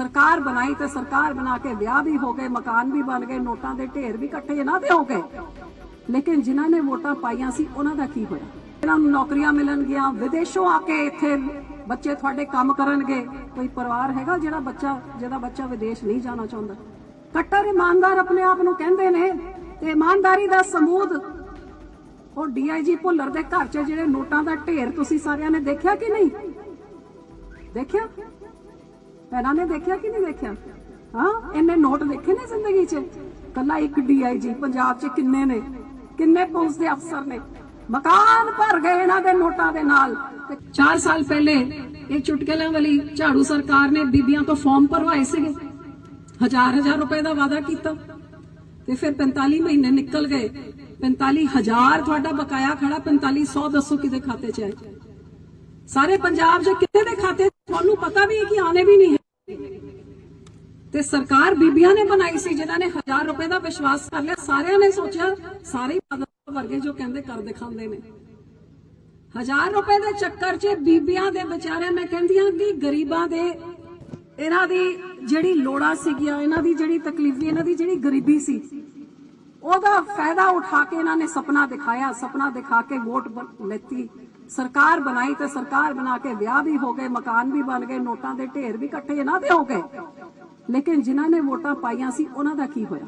ਸਰਕਾਰ ਬਣਾਈ ਤੇ ਸਰਕਾਰ ਬਣਾ ਕੇ ਵਿਆਹ ਵੀ ਹੋ ਗਏ, ਮਕਾਨ ਵੀ ਬਣ ਗਏ, ਨੋਟਾਂ ਦੇ ਢੇਰ ਵੀ ਇਕੱਠੇ ਇਹਨਾਂ ਦੇ ਹੋ ਗਏ। ਲੇਕਿਨ ਜਿਨ੍ਹਾਂ ਨੇ ਵੋਟਾਂ ਪਾਈਆਂ ਸੀ, ਉਹਨਾਂ ਦਾ ਕੀ ਹੋਇਆ? ਇਹਨਾਂ ਨੂੰ ਨੌਕਰੀਆਂ ਮਿਲਣਗੀਆਂ ਵਿਦੇਸ਼ੋਂ ਆ ਕੇ ਇੱਥੇ ਬੱਚੇ ਤੁਹਾਡੇ ਕੰਮ ਕਰਨਗੇ। ਕੋਈ ਪਰਿਵਾਰ ਹੈਗਾ ਜਿਹੜਾ ਬੱਚਾ, ਜਿਹਦਾ ਬੱਚਾ ਵਿਦੇਸ਼ ਨਹੀਂ ਜਾਣਾ ਚਾਹੁੰਦਾ? ਕੱਟਰ ਇਮਾਨਦਾਰ ਆਪਣੇ ਆਪ ਨੂੰ ਕਹਿੰਦੇ ਨੇ, ਤੇ ਇਮਾਨਦਾਰੀ ਦਾ ਸਮੂਦ ਉਹ ਡੀਆਈਜੀ ਭੁੱਲਰ ਦੇ ਘਰ 'ਚ ਜਿਹੜੇ ਨੋਟਾਂ ਦਾ ਢੇਰ ਤੁਸੀਂ ਸਾਰਿਆਂ ਨੇ ਦੇਖਿਆ ਕਿ ਨਹੀਂ? ਦੇਖਿਆ? ਭੈਣਾਂ ਨੇ ਦੇਖਿਆ ਕਿ ਨਹੀਂ ਦੇਖਿਆ? ਹਾਂ ਇਹਨੇ ਨੋਟ ਦੇਖੇ ਨੇ ਜ਼ਿੰਦਗੀ 'ਚ? ਕੱਲਾ ਇੱਕ ਡੀਆਈਜੀ ਪੰਜਾਬ 'ਚ ਕਿੰਨੇ ਨੇ? ਕਿੰਨੇ ਪੁਲਿਸ ਦੇ ਅਫਸਰ ਨੇ? ਮਕਾਨ ਭਰ ਗਏ ਇਹਨਾਂ ਦੇ ਨੋਟਾਂ ਦੇ ਨਾਲ। 4 ਸਾਲ ਪਹਿਲੇ ਇਹ ਚੁਟਕਲਿਆਂ ਵਾਲੀ ਝਾੜੂ ਸਰਕਾਰ ਨੇ ਬੀਬੀਆਂ ਤੋਂ ਫਾਰਮ ਭਰਵਾਏ ਸੀਗੇ। ਹਜ਼ਾਰ ਹਜ਼ਾਰ ਰੁਪਏ ਦਾ ਵਾਅਦਾ ਕੀਤਾ। ਤੇ ਫਿਰ 45 ਮਹੀਨੇ ਨਿਕਲ ਗਏ। 45000 ਤੁਹਾਡਾ ਬਕਾਇਆ ਖੜਾ 4500 ਦੱਸੋ ਕਿਹਦੇ ਖਾਤੇ 'ਚ ਹੈ? ਸਾਰੇ ਪੰਜਾਬ 'ਚ ਕਿਤੇ ਦੇ ਖਾਤੇ? ਤੁਹਾਨੂੰ ਪਤਾ ਵੀ ਹੈ ਕਿ ਆਨੇ ਵੀ ਨਹੀਂ ਹੈ। ਤੇ ਸਰਕਾਰ ਬੀਬੀਆਂ ਨੇ ਬਣਾਈ ਸੀ, ਜਿਨ੍ਹਾਂ ਨੇ 1000 ਰੁਪਏ ਦਾ ਵਿਸ਼ਵਾਸ ਕਰ ਲਿਆ। ਸਾਰਿਆਂ ਨੇ ਸੋਚਿਆ, ਸਾਰੇ ਹੀ ਵਰਗੇ ਜੋ ਕਹਿੰਦੇ ਕਰ ਦਿਖਾਉਂਦੇ ਨੇ। 1000 ਰੁਪਏ ਦੇ ਚੱਕਰ 'ਚ ਬੀਬੀਆਂ ਦੇ ਵਿਚਾਰੇ ਮੈਂ ਕਹਿੰਦੀ ਕਿ ਗਰੀਬਾਂ ਦੇ, ਇਹਨਾਂ ਦੀ ਜਿਹੜੀ ਲੋੜਾਂ ਸੀਗੀਆਂ, ਇਹਨਾਂ ਦੀ ਜਿਹੜੀ ਤਕਲੀਫੀ, ਇਹਨਾਂ ਦੀ ਜਿਹੜੀ ਗਰੀਬੀ ਸੀ, ਉਹਦਾ ਫਾਇਦਾ ਉਠਾ ਕੇ ਇਹਨਾਂ ਨੇ ਸੁਪਨਾ ਦਿਖਾਇਆ, ਸੁਪਨਾ ਦਿਖਾ ਕੇ ਵੋਟ ਲੈਤੀ। ਸਰਕਾਰ ਬਣਾਈ ਤੇ ਸਰਕਾਰ ਬਣਾ ਕੇ ਵਿਆਹ ਵੀ ਹੋ ਗਏ, ਮਕਾਨ ਵੀ ਬਣ ਗਏ, ਨੋਟਾਂ ਦੇ ਢੇਰ ਵੀ ਇਕੱਠੇ ਇਹਨਾਂ ਦੇ ਹੋ ਗਏ। ਲੇਕਿਨ ਜਿਨ੍ਹਾਂ ਨੇ ਵੋਟਾਂ ਪਾਈਆਂ ਸੀ, ਉਹਨਾਂ ਦਾ ਕੀ ਹੋਇਆ?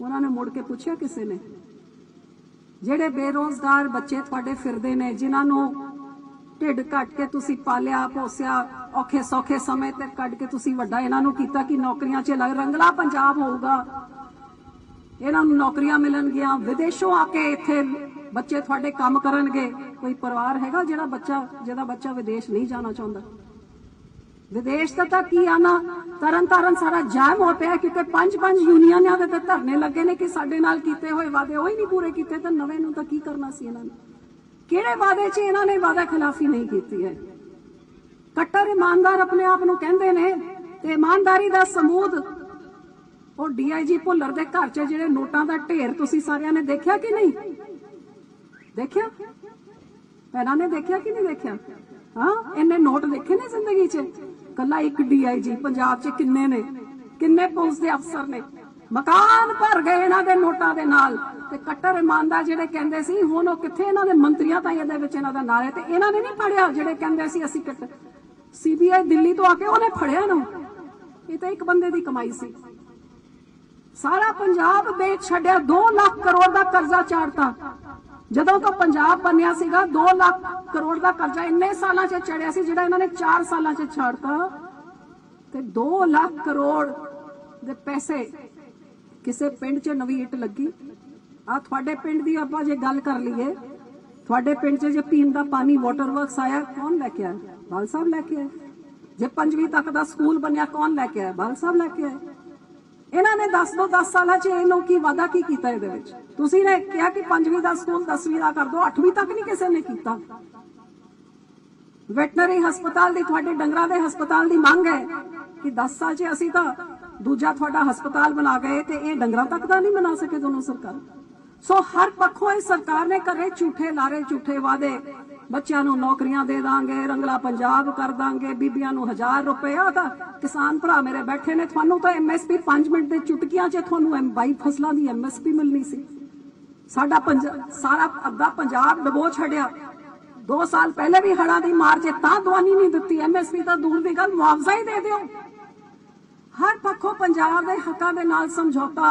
ਉਹਨਾਂ ਨੇ ਮੁੜ ਕੇ ਪੁੱਛਿਆ ਕਿਸੇ ਨੇ? ਜਿਹੜੇ ਬੇਰੋਜ਼ਗਾਰ ਬੱਚੇ ਤੁਹਾਡੇ ਫਿਰਦੇ ਨੇ, ਜਿਨ੍ਹਾਂ ਨੂੰ ਢਿੱਡ ਕੱਟ ਕੇ ਤੁਸੀਂ ਪਾਲਿਆ, ਪੋਸਿਆ, ਔਖੇ ਸੌਖੇ ਸਮੇਂ ਤੇ ਕੱਢ ਕੇ ਤੁਸੀਂ ਵੱਡਾ ਇਹਨਾਂ ਨੂੰ ਕੀਤਾ ਕਿ ਨੌਕਰੀਆਂ 'ਚ ਲੱਗ, ਰੰਗਲਾ ਪੰਜਾਬ ਹੋਊਗਾ। ਇਹਨਾਂ ਨੂੰ ਨੌਕਰੀਆਂ ਮਿਲਣਗੀਆਂ, ਵਿਦੇਸ਼ੋਂ ਆ ਕੇ ਇੱਥੇ ਬੱਚੇ ਤੁਹਾਡੇ ਕੰਮ ਕਰਨਗੇ। ਕੋਈ ਪਰਿਵਾਰ ਹੈਗਾ ਜਿਹੜਾ ਬੱਚਾ, ਜਿਹਦਾ ਬੱਚਾ ਵਿਦੇਸ਼ ਨਹੀਂ ਜਾਣਾ ਚਾਹੁੰਦਾ? ਵਿਦੇਸ਼ ਦਾ ਤਾਂ ਕੀ ਆਣਾ ਤਰਨ ਤਾਰਨ ਸਾਰਾ ਜਾਮ ਹੋ ਪਿਆ ਕਿਉਂਕਿ ਪੰਜ ਪੰਜ ਯੂਨੀਅਨਾਂ ਦੇ ਤੇ ਧਰਨੇ ਲੱਗੇ ਨੇ ਕਿ ਸਾਡੇ ਨਾਲ ਕੀਤੇ ਹੋਏ ਵਾਅਦੇ ਉਹ ਹੀ ਨਹੀਂ ਪੂਰੇ ਕੀਤੇ, ਤਾਂ ਨਵੇਂ ਨੂੰ ਤਾਂ ਕੀ ਕਰਨਾ ਸੀ ਇਹਨਾਂ ਨੇ? ਕਿਹੜੇ ਵਾਅਦੇ 'ਚ ਇਹਨਾਂ ਨੇ ਵਾਅਦਾ ਖਿਲਾਫੀ ਨਹੀਂ ਕੀਤੀ ਹੈ? ਕੱਟਰ ਇਮਾਨਦਾਰ ਆਪਣੇ ਆਪ ਨੂੰ ਕਹਿੰਦੇ ਨੇ ਤੇ ਇਮਾਨਦਾਰੀ ਦਾ ਸਮੂਦ ਉਹ ਡੀਆਈਜੀ ਭੁੱਲਰ ਦੇ ਘਰ 'ਚ ਜਿਹੜੇ ਨੋਟਾਂ ਦਾ ਢੇਰ ਤੁਸੀਂ ਸਾਰਿਆਂ ਨੇ ਦੇਖਿਆ ਕਿ ਨਹੀਂ? ਦੇਖਿਆ? ਭੈਣਾਂ ਨੇ ਦੇਖਿਆ ਕਿ ਨਹੀਂ ਦੇਖਿਆ? ਹਾਂ ਇਹਨੇ ਨੋਟ ਦੇਖੇ ਨੇ ਜ਼ਿੰਦਗੀ 'ਚ? ਕੱਲਾ ਇੱਕ ਡੀਆਈਜੀ, ਪੰਜਾਬ 'ਚ ਕਿੰਨੇ ਨੇ? ਕਿੰਨੇ ਪੁਲਿਸ ਦੇ ਅਫਸਰ ਨੇ? ਮਕਾਨ ਭਰ ਗਏ ਇਹਨਾਂ ਦੇ ਨੋਟਾਂ ਦੇ ਨਾਲ। ਤੇ ਕੱਟਰ ਇਮਾਨਦਾਰ ਜਿਹੜੇ ਕਹਿੰਦੇ ਸੀ, ਹੁਣ ਉਹ ਕਿੱਥੇ ਇਹਨਾਂ ਦੇ ਮੰਤਰੀਆਂ ਤਾਂ ਇਹਦੇ ਵਿੱਚ ਇਹਨਾਂ ਦਾ ਨਾਂ ਹੈ ਤੇ ਇਹਨਾਂ ਨੇ ਨਹੀਂ ਪੜਿਆ ਜਿਹੜੇ ਕਹਿੰਦੇ ਸੀ ਅਸੀਂ ਕੱਟ, ਸੀਬੀਆਈ ਦਿੱਲੀ ਤੋਂ ਆ ਕੇ ਉਹਨੇ ਫੜਿਆ ਨਾ। ਇਹ ਤਾਂ ਇੱਕ ਬੰਦੇ ਦੀ ਕਮਾਈ ਸੀ। ਸਾਰਾ ਪੰਜਾਬ ਵੇਚ ਛੱਡਿਆ 2 ਲੱਖ ਕਰੋੜ ਦਾ ਕਰਜ਼ਾ ਚਾੜਤਾ। ਜਦੋਂ ਤੋਂ ਪੰਜਾਬ ਬਣਿਆ ਸੀਗਾ 2 ਲੱਖ ਕਰੋੜ ਦਾ ਕਰਜ਼ਾ ਇੰਨੇ ਸਾਲਾਂ 'ਚ ਚੜਿਆ ਸੀ, ਜਿਹੜਾ ਇਹਨਾਂ ਨੇ 4 ਸਾਲਾਂ 'ਚ ਛਾੜਤਾ ਤੇ 2 ਲੱਖ ਕਰੋੜ ਦੇ ਪੈਸੇ ਕਿਸੇ ਪਿੰਡ 'ਚ ਨਵੀਂ ਇੱਟ ਲੱਗੀ। ਆ ਤੁਹਾਡੇ ਪਿੰਡ ਦੀ ਆਪਾਂ ਜੇ ਗੱਲ ਕਰ ਲਈਏ, ਤੁਹਾਡੇ ਪਿੰਡ 'ਚ ਜੇ ਪੀਣ ਦਾ ਪਾਣੀ ਵਾਟਰ ਵਰਕਸ ਆਇਆ, ਕੌਣ ਲੈ ਕੇ ਆਇਆ? ਬਾਲ ਸਾਹਿਬ ਲੈ ਕੇ ਆਏ। ਜੇ ਪੰਜਵੀਂ ਤੱਕ ਦਾ ਸਕੂਲ ਬਣਿਆ, ਕੌਣ ਲੈ ਕੇ ਆਇਆ? ਬਾਲ ਸਾਹਿਬ ਲੈ ਕੇ ਆਏ। ਇਹਨਾਂ ਨੇ 10 ਤੋਂ 10 ਸਾਲਾਂ 'ਚ ਇਹਨੂੰ ਕੀ ਵਾਦਾ ਕੀ ਕੀਤਾ ਇਹਦੇ ਵਿੱਚ? ਤੁਸੀਂ ਨੇ ਕਿਹਾ ਕਿ ਪੰਜਵੀਂ ਦਾ ਸਕੂਲ 10ਵੀਂ ਦਾ ਕਰ ਦਿਓ 8ਵੀਂ ਤੱਕ ਨਹੀਂ ਕਿਸੇ ਨੇ ਕੀਤਾ। ਵੈਟਨਰੀ ਹਸਪਤਾਲ ਦੀ ਤੁਹਾਡੇ ਡੰਗਰਾਂ ਦੇ ਹਸਪਤਾਲ ਦੀ ਮੰਗ ਹੈ ਕਿ 10 ਸਾਲ 'ਚ ਅਸੀਂ ਤਾਂ ਦੂਜਾ ਤੁਹਾਡਾ ਹਸਪਤਾਲ ਬਣਾ ਗਏ ਤੇ ਇਹ ਡੰਗਰਾਂ ਤੱਕ ਦਾ ਨਹੀਂ ਬਣਾ ਸਕੇ ਦੋਨੋਂ ਸਰਕਾਰ। ਸੋ ਹਰ ਪੱਖੋਂ ਇਹ ਸਰਕਾਰ ਨੇ ਕਰੇ ਝੂਠੇ ਲਾਰੇ ਝੂਠੇ ਵਾਦੇ ਬੱਚਿਆਂ ਨੂੰ ਨੌਕਰੀਆਂ ਦੇ ਦਾਂਗੇ, ਰੰਗਲਾ ਪੰਜਾਬ ਕਰ ਦਾਂਗੇ, ਬੀਬੀਆਂ ਨੂੰ 1000 ਰੁਪਇਆ ਤਾਂ ਕਿਸਾਨ ਭਰਾ ਮੇਰੇ ਬੈਠੇ ਨੇ, ਤੁਹਾਨੂੰ ਤਾਂ ਐਮਐਸਪੀ 5 ਮਿੰਟ ਦੇ ਚੁਟਕੀਆਂ 'ਚ ਤੁਹਾਨੂੰ ਐਮ 22 ਫਸਲਾਂ ਦੀ ਐਮਐਸਪੀ ਮਿਲਣੀ ਸੀ। ਸਾਡਾ ਪੰਜ, ਸਾਰਾ ਅੱਧਾ ਪੰਜਾਬ ਡਬੋ ਛੱਡਿਆ। 2 ਸਾਲ ਪਹਿਲੇ ਵੀ ਹੜਾਂ ਦੀ ਮਾਰ 'ਚ ਤਾਂ ਦਵਾਨੀ ਨਹੀਂ ਦਿੱਤੀ ਐਮਐਸਪੀ ਤਾਂ ਦੂਰ ਦੀ ਗੱਲ, ਮੁਆਵਜ਼ਾ ਹੀ ਦੇ ਦਿਓ। ਹਰ ਪੱਖੋਂ ਪੰਜਾਬ ਦੇ ਹੱਕਾਂ ਦੇ ਨਾਲ ਸਮਝੌਤਾ,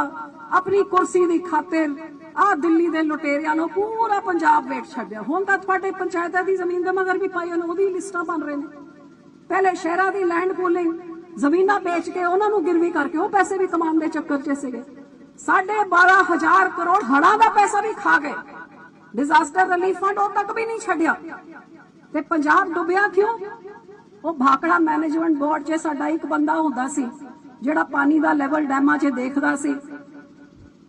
ਆਪਣੀ ਕੁਰਸੀ ਦੀ ਖਾਤਰ ਆ ਦਿੱਲੀ ਦੇ ਲੁਟੇਰਿਆਂ ਨੂੰ ਪੂਰਾ ਪੰਜਾਬ ਵੇਚ ਛੱਡਿਆ। ਹੁਣ ਤਾਂ ਤੁਹਾਡੇ ਪੰਚਾਇਤਾਂ ਦੀ ਜ਼ਮੀਨ ਦੇ ਮਗਰ ਵੀ ਪਾਈ ਉਹਨੂੰ ਉਹਦੀ ਲਿਸਟਾਂ ਬਣ ਰਹੇ ਨੇ। ਪਹਿਲੇ ਸ਼ਹਿਰਾਂ ਦੀ ਲੈਂਡ ਪੂਲਿੰਗ ਜ਼ਮੀਨਾਂ ਵੇਚ ਕੇ ਉਹਨਾਂ ਨੂੰ ਗਿਰਵੀ ਕਰਕੇ ਉਹ ਪੈਸੇ ਵੀ ਕਮਾਉਣ ਦੇ ਚੱਕਰ 'ਚ ਸੀਗੇ। ਸਾਢੇ 12000 ਕਰੋੜ ਹੜਾਂ ਦਾ ਪੈਸਾ ਵੀ ਖਾ ਗਏ। ਡਿਜ਼ਾਸਟਰ ਰਿਲੀਫ ਫੰਡ ਉਹ ਤੱਕ ਵੀ ਨਹੀਂ ਛੱਡਿਆ। ਤੇ ਪੰਜਾਬ ਡੁੱਬਿਆ ਕਿਉਂ? ਉਹ ਭਾਕੜਾ ਮੈਨੇਜਮੈਂਟ ਬੋਰਡ 'ਚ ਸਾਡਾ ਇੱਕ ਬੰਦਾ ਹੁੰਦਾ ਸੀ, ਜਿਹੜਾ ਪਾਣੀ ਦਾ ਲੈਵਲ ਡੈਮਾਂ 'ਚ ਦੇਖਦਾ ਸੀ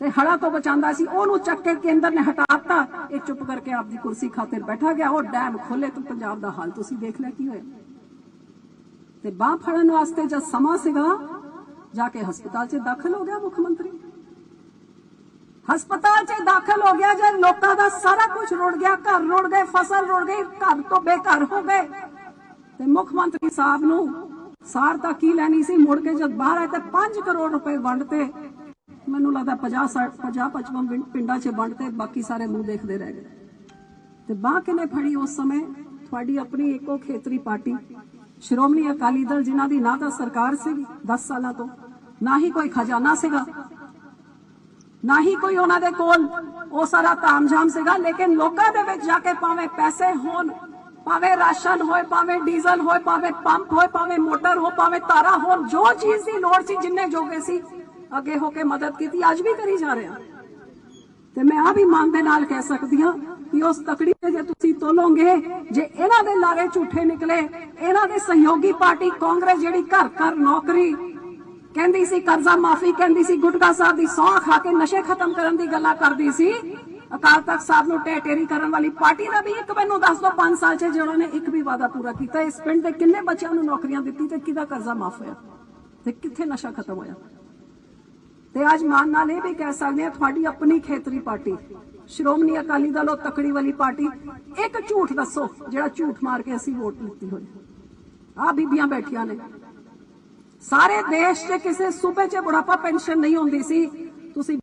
ਤੇ ਹੜਾ ਤੋਂ ਬਚਾਉਂਦਾ ਸੀ। ਉਹਨੂੰ ਚੱਕ ਕੇ ਕੇਂਦਰ ਨੇ ਹਟਾਤਾ। ਇਹ ਚੁੱਪ ਕਰਕੇ ਆਪਦੀ ਕੁਰਸੀ ਖਾਤਰ ਬੈਠਾ ਗਿਆ। ਉਹ ਡੈਮ ਖੋਲੇ ਤਾਂ ਪੰਜਾਬ ਦਾ ਹਾਲ ਤੁਸੀਂ ਦੇਖ ਲਿਆ ਕੀ ਹੋਇਆ। ਤੇ ਬਾਹ ਫੜਨ ਵਾਸਤੇ ਜਦ ਸਮਾਂ ਸੀਗਾ, ਜਾ ਕੇ ਹਸਪਤਾਲ 'ਚ ਦਾਖਲ ਹੋ ਗਿਆ ਮੁੱਖ ਮੰਤਰੀ। ਹਸਪਤਾਲ 'ਚ ਦਾਖਲ ਹੋ ਗਿਆ ਜੇ ਲੋਕਾਂ ਦਾ ਸਾਰਾ ਕੁਝ ਰੁੜ ਗਿਆ, ਘਰ ਰੁੜ ਗਏ, ਫਸਲ ਰੁੜ ਗਈ, ਘਰ ਤੋਂ ਬੇਘਰ ਹੋ ਗਏ। ਤੇ ਮੁੱਖ ਮੰਤਰੀ ਸਾਹਿਬ ਨੂੰ ਸਾਰ ਤਾਂ ਕੀ ਲੈਣੀ ਸੀ? ਮੁੜ ਕੇ ਜਦ ਬਾਹਰ ਆਏ ਤੇ 5 ਕਰੋੜ ਰੁਪਏ ਵੰਡਤੇ ਮੈਨੂੰ ਲੱਗਦਾ 50 50 55 ਪਿੰਡਾਂ 'ਚ ਵੰਡਤੇ ਬਾਕੀ ਸਾਰੇ ਮੂੰਹ ਦੇਖਦੇ ਰਹਿ ਗਏ। ਤੇ ਬਾਹ ਕਿਨੇ ਫੜੀ ਉਸ ਸਮੇਂ? ਤੁਹਾਡੀ ਆਪਣੀ ਇੱਕੋ ਖੇਤਰੀ ਪਾਰਟੀ, ਸ਼੍ਰੋਮਣੀ ਅਕਾਲੀ ਦਲ, ਜਿਨ੍ਹਾਂ ਦੀ ਨਾ ਤਾਂ ਸਰਕਾਰ ਸੀਗੀ 10 ਸਾਲਾਂ ਤੋਂ, ਨਾ ਹੀ ਕੋਈ ਖਜ਼ਾਨਾ ਸੀਗਾ, ਨਾ ਹੀ ਕੋਈ ਉਹਨਾਂ ਦੇ ਕੋਲ ਉਹ ਸਾਰਾ ਤਾਮਝਾਮ ਸੀਗਾ, ਲੇਕਿਨ ਲੋਕਾਂ ਦੇ ਵਿੱਚ ਜਾ ਕੇ ਭਾਵੇਂ ਪੈਸੇ ਹੋਣ ਭਾਵੇਂ ਰਾਸ਼ਨ ਹੋਏ, ਭਾਵੇਂ ਡੀਜ਼ਲ ਹੋਏ, ਭਾਵੇਂ ਪੰਪ ਹੋਏ, ਭਾਵੇਂ ਮੋਟਰ ਹੋ ਭਾਵੇਂ ਤਾਰਾ ਹੋਣ, ਜੋ ਚੀਜ਼ ਦੀ ਲੋੜ ਸੀ, ਜਿੰਨੇ ਜੋਗੇ ਸੀ, ਅੱਗੇ ਹੋ ਕੇ ਮਦਦ ਕੀਤੀ, ਅੱਜ ਵੀ ਕਰੀ ਜਾ ਰਹੇ ਹਾਂ। ਤੇ ਮੈਂ ਆ ਵੀ ਮਾਨ ਦੇ ਨਾਲ ਕਹਿ ਸਕਦੀ ਹਾਂ ਕਿ ਉਸ ਤਕੜੀ ਜੇ ਤੁਸੀਂ ਤੋਲੋਗੇ, ਜੇ ਇਹਨਾਂ ਦੇ ਲਾਰੇ ਝੂਠੇ ਨਿਕਲੇ, ਇਹਨਾਂ ਦੇ ਸਹਿਯੋਗੀ ਪਾਰਟੀ ਕਾਂਗਰਸ ਜਿਹੜੀ ਘਰ ਘਰ ਨੌਕਰੀ ਕਹਿੰਦੀ ਸੀ, ਕਰਜ਼ਾ ਮਾਫੀ ਕਹਿੰਦੀ ਸੀ, ਗੁਟਕਾ ਸਾਹਿਬ ਦੀ ਸੌਂ ਖਾ ਕੇ ਨਸ਼ੇ ਖਤਮ ਕਰਨ ਦੀ ਗੱਲਾਂ ਕਰਦੀ ਸੀ ਅਕਾਲ ਤਖਤ ਸਾਹਿਬ ਨੂੰ ਟੇਟੇਰੀ ਕਰਨ ਵਾਲੀ ਪਾਰਟੀ ਦਾ ਵੀ ਇੱਕ ਮੈਨੂੰ ਦੱਸ ਦਿਓ 5 ਸਾਲ 'ਚ ਜਿਹੜਾ ਨੇ ਇੱਕ ਵੀ ਵਾਅਦਾ ਪੂਰਾ ਕੀਤਾ। ਇਸ ਪਿੰਡ ਦੇ ਕਿੰਨੇ ਬੱਚਿਆਂ ਨੂੰ ਨੌਕਰੀਆਂ ਦਿੱਤੀ ਤੇ ਕਿਹਦਾ ਕਰਜ਼ਾ ਮਾਫ ਹੋਇਆ? ਤੇ ਕਿੱਥੇ ਨਸ਼ਾ ਖਤਮ ਹੋਇਆ? ਤੇ ਅੱਜ ਮਾਨ ਨਾਲ ਇਹ ਵੀ ਕਹਿ ਸਕਦੇ ਆ ਤੁਹਾਡੀ ਆਪਣੀ ਖੇਤਰੀ ਪਾਰਟੀ, ਸ਼੍ਰੋਮਣੀ ਅਕਾਲੀ ਦਲ ਉਹ ਤਕੜੀ ਵਾਲੀ ਪਾਰਟੀ, ਇੱਕ ਝੂਠ ਦੱਸੋ, ਜਿਹੜਾ ਝੂਠ ਮਾਰ ਕੇ ਅਸੀਂ ਵੋਟ ਲਿੱਤੀ ਹੋਈ। ਆ ਬੀਬੀਆਂ ਬੈਠੀਆਂ ਨੇ। ਸਾਰੇ ਦੇਸ਼ 'ਚ ਕਿਸੇ ਸੂਬੇ 'ਚ ਬੁਢਾਪਾ ਪੈਨਸ਼ਨ ਨਹੀਂ ਹੁੰਦੀ ਸੀ। ਤੁਸੀਂ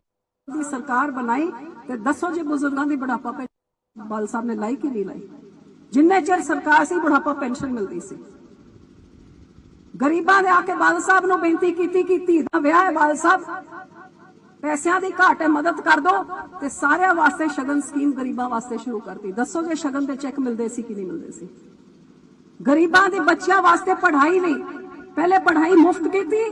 ਦੀ ਸਰਕਾਰ ਬਣਾਈ ਤੇ ਦੱਸੋ ਜੇ ਬਜ਼ੁਰਗਾਂ ਦੀ ਬੁਢਾਪਾ ਪੈਨਸ਼ਨ ਬਾਲ ਸਾਹਿਬ ਨੇ ਲਾਈ ਕਿ ਨਹੀਂ ਲਾਈ? ਜਿੰਨੇ ਚਿਰ ਸਰਕਾਰ ਸੀ, ਬੁਢਾਪਾ ਪੈਨਸ਼ਨ ਮਿਲਦੀ ਸੀ। ਗਰੀਬਾਂ ਦੇ ਆ ਕੇ ਬਾਲ ਸਾਹਿਬ ਨੂੰ ਬੇਨਤੀ ਕੀਤੀ ਕਿ ਧੀ ਦਾ ਵਿਆਹ ਹੈ ਬਾਲ ਸਾਹਿਬ। ਪੈਸਿਆਂ ਦੀ ਘਾਟ ਹੈ, ਮਦਦ ਕਰ ਦਿਓ ਤੇ ਸਾਰਿਆਂ ਵਾਸਤੇ ਸ਼ਗਨ ਸਕੀਮ ਗਰੀਬਾਂ ਵਾਸਤੇ ਸ਼ੁਰੂ ਕਰਤੀ ਦੱਸੋ ਜੇ ਸ਼ਗਨ ਦੇ ਚੈੱਕ ਮਿਲਦੇ ਸੀ ਕਿ ਨਹੀਂ ਮਿਲਦੇ ਸੀ? ਗਰੀਬਾਂ ਦੇ ਬੱਚਿਆਂ ਵਾਸਤੇ ਪੜ੍ਹਾਈ ਨਹੀਂ। ਪਹਿਲੇ ਪੜ੍ਹਾਈ ਮੁਫਤ ਕੀਤੀ